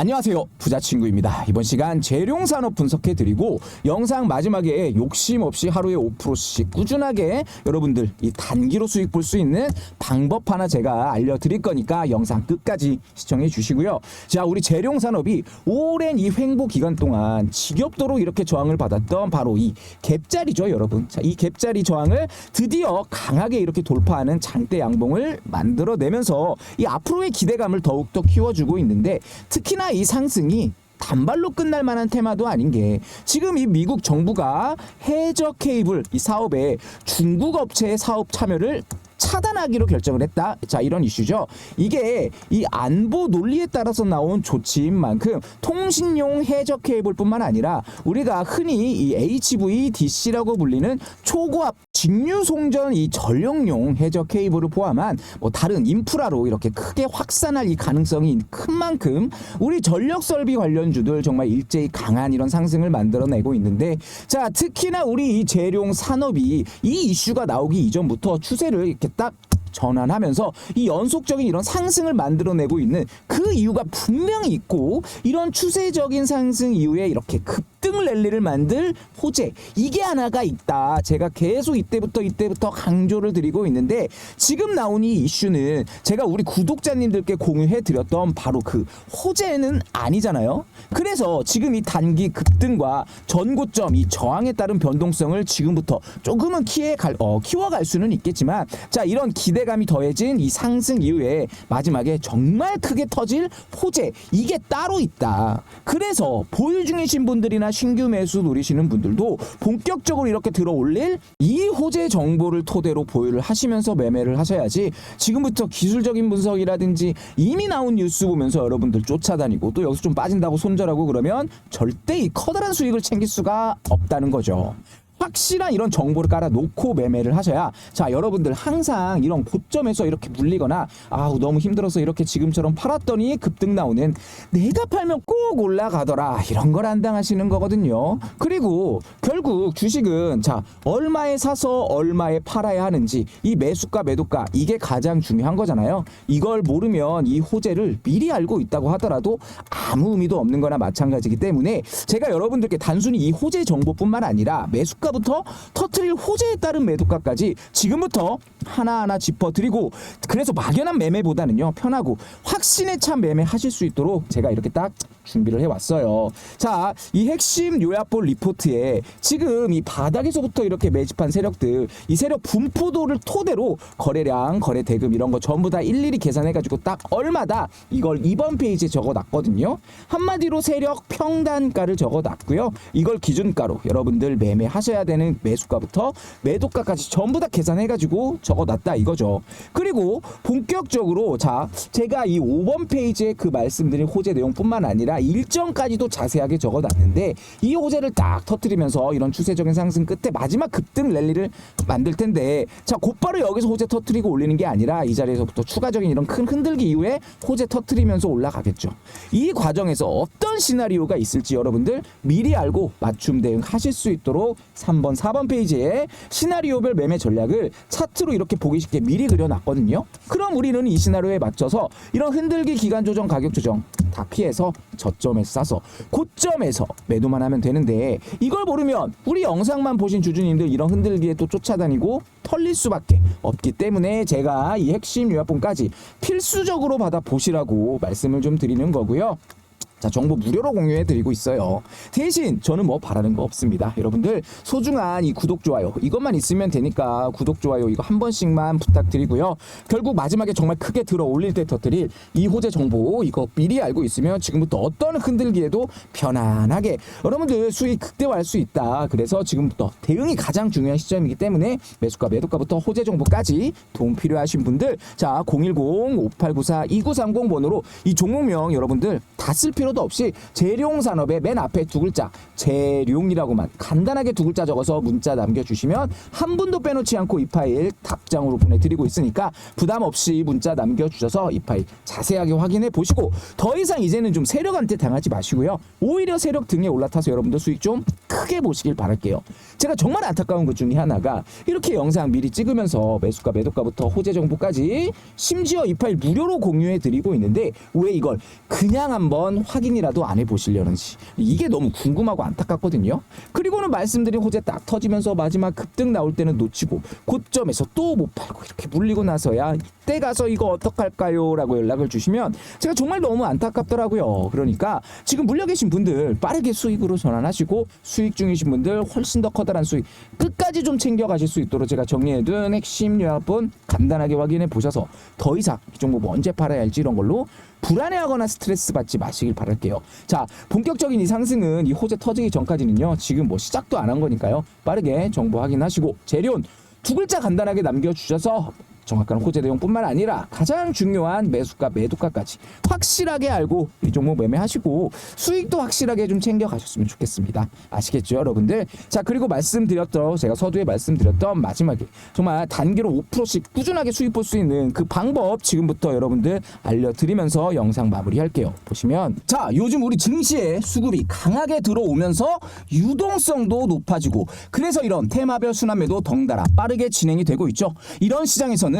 안녕하세요. 부자친구입니다. 이번 시간 재룡산업 분석해드리고 영상 마지막에 욕심 없이 하루에 5%씩 꾸준하게 여러분들 이 단기로 수익 볼 수 있는 방법 하나 제가 알려드릴 거니까 영상 끝까지 시청해 주시고요. 자 우리 재룡산업이 오랜 이 횡보 기간 동안 지겹도록 이렇게 저항을 받았던 바로 이 갭자리죠 여러분. 자이 갭자리 저항을 드디어 강하게 이렇게 돌파하는 장대 양봉을 만들어내면서 이 앞으로의 기대감을 더욱더 키워주고 있는데 특히나 이 상승이 단발로 끝날 만한 테마도 아닌 게 지금 이 미국 정부가 해저 케이블 이 사업에 중국 업체의 사업 참여를 차단하기로 결정을 했다. 자, 이런 이슈죠. 이게 이 안보 논리에 따라서 나온 조치인 만큼 통신용 해저 케이블 뿐만 아니라 우리가 흔히 이 HVDC라고 불리는 초고압 직류 송전 이 전력용 해저 케이블을 포함한 뭐 다른 인프라로 이렇게 크게 확산할 이 가능성이 큰 만큼 우리 전력 설비 관련주들 정말 일제히 강한 이런 상승을 만들어내고 있는데 자 특히나 우리 이 재룡 산업이 이 이슈가 나오기 이전부터 추세를 이렇게 딱 전환하면서 이 연속적인 이런 상승을 만들어내고 있는 그 이유가 분명히 있고 이런 추세적인 상승 이후에 이렇게 급등 랠리를 만들 호재 이게 하나가 있다. 제가 계속 이때부터 이때부터 강조를 드리고 있는데 지금 나온 이 이슈는 제가 우리 구독자님들께 공유해 드렸던 바로 그 호재는 아니잖아요. 그래서 지금 이 단기 급등과 전고점 이 저항에 따른 변동성을 지금부터 조금은 키에 갈, 어, 키워갈 수는 있겠지만 자 이런 기대감이 더해진 이 상승 이후에 마지막에 정말 크게 터질 호재 이게 따로 있다. 그래서 보유 중이신 분들이나 신규 매수 노리시는 분들도 본격적으로 이렇게 들어 올릴 이 호재 정보를 토대로 보유를 하시면서 매매를 하셔야지 지금부터 기술적인 분석이라든지 이미 나온 뉴스 보면서 여러분들 쫓아다니고 또 여기서 좀 빠진다고 손절하고 그러면 절대 이 커다란 수익을 챙길 수가 없다는 거죠. 확실한 이런 정보를 깔아놓고 매매를 하셔야 자 여러분들 항상 이런 고점에서 이렇게 물리거나 아우 너무 힘들어서 이렇게 지금처럼 팔았더니 급등 나오는 내가 팔면 꼭 올라가더라 이런 걸 안 당하시는 거거든요. 그리고 결국 주식은 자 얼마에 사서 얼마에 팔아야 하는지 이 매수가 매도가 이게 가장 중요한 거잖아요. 이걸 모르면 이 호재를 미리 알고 있다고 하더라도 아무 의미도 없는 거나 마찬가지기 때문에 제가 여러분들께 단순히 이 호재 정보뿐만 아니라 매수가 부터 터트릴 호재에 따른 매도가까지 지금부터 하나하나 짚어드리고 그래서 막연한 매매보다는요 편하고 확신에 찬 매매 하실 수 있도록 제가 이렇게 딱 준비를 해왔어요. 자 이 핵심 요약본 리포트에 지금 이 바닥에서부터 이렇게 매집한 세력들 이 세력 분포도를 토대로 거래량 거래 대금 이런 거 전부 다 일일이 계산해가지고 딱 얼마다 이걸 이번 페이지에 적어놨거든요. 한마디로 세력 평단가를 적어놨고요. 이걸 기준가로 여러분들 매매하셔야 되는 매수가부터 매도가까지 전부 다 계산해가지고 적어놨다 이거죠. 그리고 본격적으로 자 제가 이 5번 페이지에 그 말씀드린 호재 내용뿐만 아니라 일정까지도 자세하게 적어놨는데 이 호재를 딱 터트리면서 이런 추세적인 상승 끝에 마지막 급등 랠리를 만들 텐데 자 곧바로 여기서 호재 터트리고 올리는 게 아니라 이 자리에서부터 추가적인 이런 큰 흔들기 이후에 호재 터트리면서 올라가겠죠. 이 과정에서 어떤 시나리오가 있을지 여러분들 미리 알고 맞춤 대응하실 수 있도록 3번 4번 페이지에 시나리오별 매매 전략을 차트로 이렇게 보기 쉽게 미리 그려놨거든요. 그럼 우리는 이 시나리오에 맞춰서 이런 흔들기 기간 조정 가격 조정 다 피해서 저 점에서 싸서 고점에서 매도만 하면 되는데 이걸 모르면 우리 영상만 보신 주주님들 이런 흔들기에 또 쫓아다니고 털릴 수밖에 없기 때문에 제가 이 핵심 요약본까지 필수적으로 받아 보시라고 말씀을 좀 드리는 거고요. 자, 정보 무료로 공유해 드리고 있어요. 대신 저는 뭐 바라는 거 없습니다. 여러분들 소중한 이 구독 좋아요 이것만 있으면 되니까 구독 좋아요 이거 한 번씩만 부탁드리고요. 결국 마지막에 정말 크게 들어 올릴 때 터뜨릴 이 호재 정보 이거 미리 알고 있으면 지금부터 어떤 흔들기에도 편안하게 여러분들 수익 극대화할 수 있다. 그래서 지금부터 대응이 가장 중요한 시점이기 때문에 매수가 매도가부터 호재 정보까지 도움 필요하신 분들 자 010-5894-2930 번호로 이 종목명 여러분들 다쓸 필요 필요도 없이 재룡 산업의 맨 앞에 두 글자 재룡이라고만 간단하게 두 글자 적어서 문자 남겨주시면 한 분도 빼놓지 않고 이 파일 답장으로 보내드리고 있으니까 부담 없이 문자 남겨주셔서 이 파일 자세하게 확인해 보시고 더 이상 이제는 좀 세력한테 당하지 마시고요. 오히려 세력 등에 올라타서 여러분들 수익 좀 크게 보시길 바랄게요. 제가 정말 안타까운 것 중에 하나가 이렇게 영상 미리 찍으면서 매수가 매도가부터 호재 정보까지 심지어 이 파일 무료로 공유해 드리고 있는데 왜 이걸 그냥 한번 확 확인이라도 안 해보시려는지 이게 너무 궁금하고 안타깝거든요. 그리고는 말씀드린 호재 딱 터지면서 마지막 급등 나올 때는 놓치고 고점에서 또 못 팔고 이렇게 물리고 나서야 이때 가서 이거 어떡할까요? 라고 연락을 주시면 제가 정말 너무 안타깝더라고요. 그러니까 지금 물려 계신 분들 빠르게 수익으로 전환하시고 수익 중이신 분들 훨씬 더 커다란 수익 끝까지 좀 챙겨가실 수 있도록 제가 정리해둔 핵심 요약본 간단하게 확인해 보셔서 더 이상 이 종목 뭐 언제 팔아야 할지 이런 걸로 불안해하거나 스트레스 받지 마시길 바랄게요. 자, 본격적인 이 상승은 이 호재 터지기 전까지는요. 지금 뭐 시작도 안 한 거니까요. 빠르게 정보 확인하시고 재료는 두 글자 간단하게 남겨주셔서 정확한 호재 내용뿐만 아니라 가장 중요한 매수가 매도가까지 확실하게 알고 이 종목 매매하시고 수익도 확실하게 좀 챙겨 가셨으면 좋겠습니다. 아시겠죠, 여러분들? 자, 그리고 말씀드렸던 제가 서두에 말씀드렸던 마지막에 정말 단기로 5%씩 꾸준하게 수익 볼 수 있는 그 방법 지금부터 여러분들 알려드리면서 영상 마무리할게요. 보시면 자, 요즘 우리 증시에 수급이 강하게 들어오면서 유동성도 높아지고 그래서 이런 테마별 순환매도 덩달아 빠르게 진행이 되고 있죠. 이런 시장에서는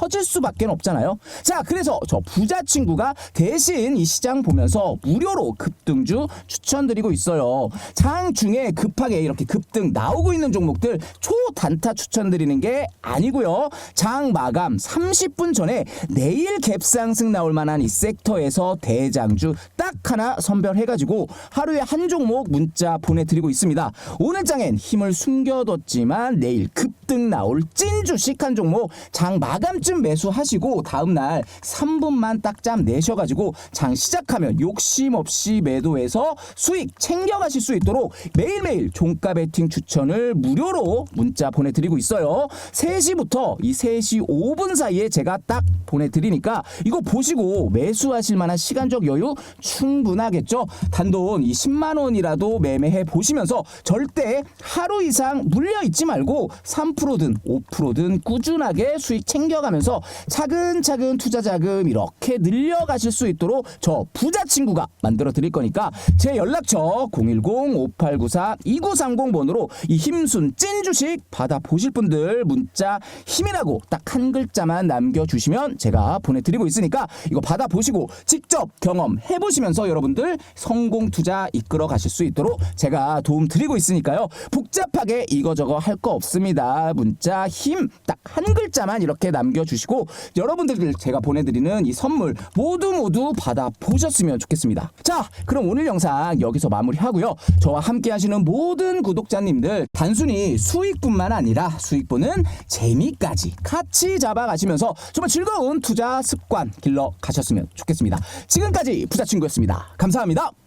커질 수밖에 없잖아요. 자 그래서 저 부자 친구가 대신 이 시장 보면서 무료로 급등주 추천드리고 있어요. 장 중에 급하게 이렇게 급등 나오고 있는 종목들 초단타 추천드리는 게 아니고요. 장 마감 30분 전에 내일 갭상승 나올 만한 이 섹터에서 대장주 딱 하나 선별해가지고 하루에 한 종목 문자 보내드리고 있습니다. 오늘 장엔 힘을 숨겨뒀지만 내일 급등 나올 찐 주식 한 종목 장 마감 쯤 매수하시고 다음날 3분만 딱 짬 내셔가지고 장 시작하면 욕심 없이 매도해서 수익 챙겨가실 수 있도록 매일매일 종가 베팅 추천을 무료로 문자 보내드리고 있어요. 3시부터 이 3시 5분 사이에 제가 딱 보내드리니까 이거 보시고 매수하실 만한 시간적 여유 충분하겠죠. 단돈 이 10만 원이라도 매매해 보시면서 절대 하루 이상 물려 있지 말고 3%든 5%든 꾸준하게 수익 챙겨가면서 차근차근 투자 자금 이렇게 늘려가실 수 있도록 저 부자 친구가 만들어 드릴 거니까 제 연락처 010-5894-2930 번호로 이 힘순 찐 주식 받아 보실 분들 문자 힘이라고 딱 한 글자만 남겨주시면 제가 보내드리고 있으니까 이거 받아 보시고 직접 경험해 보시면서 여러분들 성공 투자 이끌어 가실 수 있도록 제가 도움 드리고 있으니까요. 복잡하게 이거저거 할 거 없습니다. 문자 힘 딱 한 글자만 이렇게 남겨 주시고 여러분들 제가 보내드리는 이 선물 모두 모두 받아 보셨으면 좋겠습니다. 자 그럼 오늘 영상 여기서 마무리하고요. 저와 함께 하시는 모든 구독자님들 단순히 수익뿐만 아니라 수익 보는 재미까지 같이 잡아가시면서 정말 즐거운 투자 습관 길러 가셨으면 좋겠습니다. 지금까지 부자친구였습니다. 감사합니다